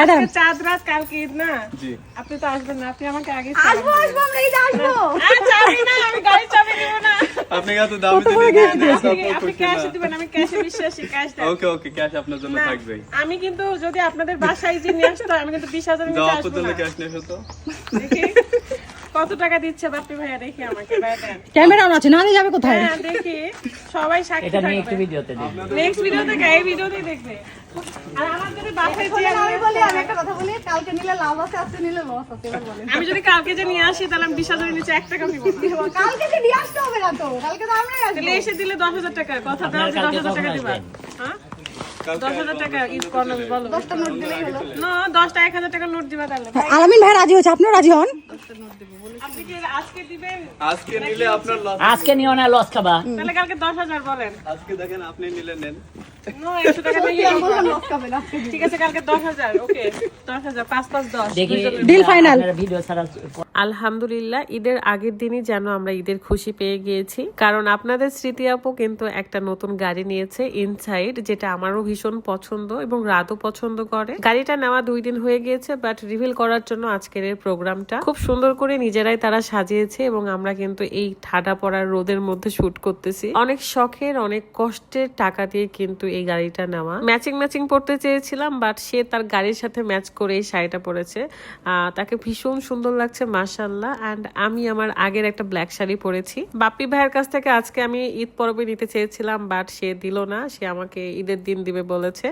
আদাম আজকে চাঁদ রাত কালকে ঈদ না? আপনি তো আসবেন না আপনি আমাকে আগে আসব আসব আমরা এই আসব। চাবি না আমি গাড়ি চাবি দিব না। আপনি এত দামি জিনিস আপনি তারপর খুশি ক্যাশে না। দিবেন আমি ক্যাশে বিশ্বাসী ক্যাশ দেন। ওকে ওকে ক্যাশ আপনার জন্য না, আমি কিন্তু যদি আপনাদের বাসায় যে নিয়ে আসতো আমি কিন্তু বিশ হাজার নিচে আসব না। ক্যাশ নিয়ে এসো কত টাকা দিচ্ছে বাপ্পি ভাইয়া দেখি আমাকে ক্যামেরা অন আছে না যাবে কোথায়? হ্যাঁ দেখি সবাই সাক্ষী এটা নেক্সট থাকবে। ভিডিওতে দেখব। নেক্সট ভিডিও থেকে এই ভিডিওতেই দেখবে। আর আমার যদি বাসায় যে আমি বলি আমি একটা কথা বলি কালকে নিলে লাভ আছে আজকে নিলে লস আছে এবার বলেন। আমি যদি কালকে যে নিয়ে আসি তাহলে আমি বিশ হাজারের নিচে এক টাকা না। কালকে যে নিয়ে আসতে হবে না তো কালকে তো আমরাই আসব। এসে দিলে দশ হাজার টাকা কথা দাও যে দশ হাজার টাকা দিবা। হ্যাঁ? আলামিন ভাই রাজি আপনিও রাজি হন? আজকে দিবেন? আজকে নিলে আপনার লস আজকে নিও না লস খাবা। তাহলে কালকে দশ হাজার বলেন। আজকে দেখেন আপনি নিলে নেন। নো একশো টাকা নিয়ে বললাম লস খাবে না ঠিক আছে কালকে দশ হাজার ওকে। দশ হাজার পাঁচ পাঁচ দশ। Deal final. ভিডিও ছাড়া আলহামদুলিল্লাহ, ঈদের আগের দিনই যেন আমরা ঈদের খুশি পেয়ে গিয়েছি। কারণ আপনাদের স্মৃতি আপু কিন্তু একটা নতুন গাড়ি নিয়েছে ইনসাইড যেটা আমারও ভীষণ পছন্দ এবং রাতও পছন্দ করে। গাড়িটা নেওয়া দুই দিন হয়ে গিয়েছে বাট রিভিল করার জন্য আজকের এই প্রোগ্রামটা খুব সুন্দর করে নিজেরাই তারা সাজিয়েছে এবং আমরা কিন্তু এই ঠাডা পড়ার রোদের মধ্যে শুট করতেছি। অনেক শখের, অনেক কষ্টের টাকা দিয়ে কিন্তু এই গাড়িটা নেওয়া। ম্যাচিং ম্যাচিং পড়তে চেয়েছিলাম বাট সে তার গাড়ির সাথে ম্যাচ করে এই শাড়িটা পরেছে। তাকে ভীষণ সুন্দর লাগছে মাশাল্লাহ অ্যান্ড আমি আমার আগের একটা ব্ল্যাক শাড়ি পরেছি। বাপ্পি ভাইয়ের কাছ থেকে আজকে আমি ঈদ পরবে নিতে চেয়েছিলাম বাট সে দিল না। সে আমাকে ঈদের দিন দিবে বলেছে।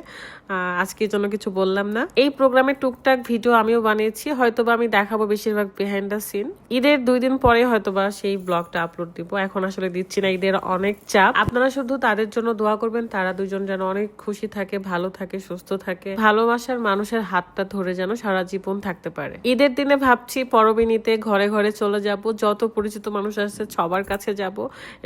আজকের জন্য কিছু বললাম না। এই প্রোগ্রামে টুকটাক ভিডিও আমিও বানিয়েছি। হয়তোবা আমি দেখাবো বেশিরভাগ বিহাইন্ড দ্য সিন ঈদের দুই দিন পরে হয়তোবা সেই ব্লগটা আপলোড দিব। এখন আসলে দিচ্ছি না, ঈদের অনেক চাপ। আপনারা শুধু তাদের জন্য দোয়া করবেন, তারা দুজন যেন অনেক খুশি থাকে, ভালো থাকে, সুস্থ থাকে। ভালোবাসার মানুষের হাতটা ধরে যেন সারা জীবন থাকতে পারে। ঈদের দিনে ভাবছি পরবিনীতে ঘরে ঘরে চলে যাব, যত পরিচিত মানুষ আসছে সবার কাছে যাব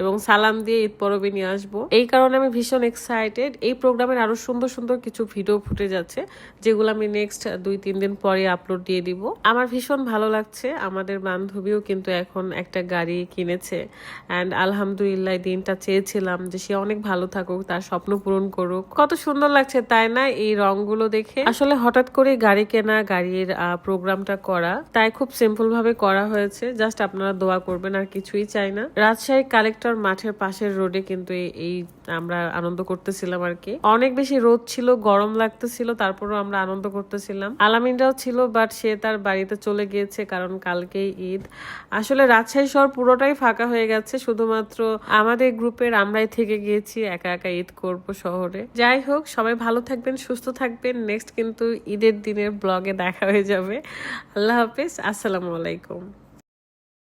এবং সালাম দিয়ে ঈদ পরবে নিয়ে আসব। এই কারণে আমি ভীষণ এক্সাইটেড এই প্রোগ্রামের আরও সুন্দর সুন্দর কিছু ভিডিও ফুটে যাচ্ছে যেগুলো আমি নেক্সট দুই, তিন দিন পরে আপলোড দিয়ে দিব। আমার ভীষণ ভালো লাগছে, আমাদের বান্ধবীও কিন্তু এখন একটা গাড়ি কিনেছে। অ্যান্ড আলহামদুলিল্লাহ দিনটা চেয়েছিলাম যে সে অনেক ভালো থাকুক, তার স্বপ্ন পূরণ করুক। কত সুন্দর লাগছে, তাই না? এই রংগুলো দেখে। আসলে হঠাৎ করে গাড়ি কেনা, গাড়ির প্রোগ্রামটা করা, তাই খুব সিম্পল ভাবে করা হয়েছে জাস্ট আপনারা দোয়া করবেন, আর কিছুই চাই না। রাজশাহী কালেক্টর মাঠের পাশের রোডে কিন্তু এই আমরা আনন্দ করতেছিলাম আর কি। অনেক বেশি রোদ ছিল, গরম লাগতেছিল, তারপরও আমরা আনন্দ করতেছিলাম। আলামিনরাও ছিল বাট সে তার বাড়িতে চলে গিয়েছে কারণ কালকেই ঈদ। আসলে রাজশাহী শহর পুরোটাই ফাঁকা হয়ে গেছে, শুধুমাত্র আমাদের গ্রুপের আমরাই থেকে গিয়েছি, একা একা ঈদ করব শহরে। যাই হোক, সবাই ভালো থাকবেন, সুস্থ থাকবেন। নেক্সট কিন্তু ঈদের দিনের ব্লগে দেখা হয়ে যাবে। আল্লাহ হাফেজ, আসসালামু আলাইকুম।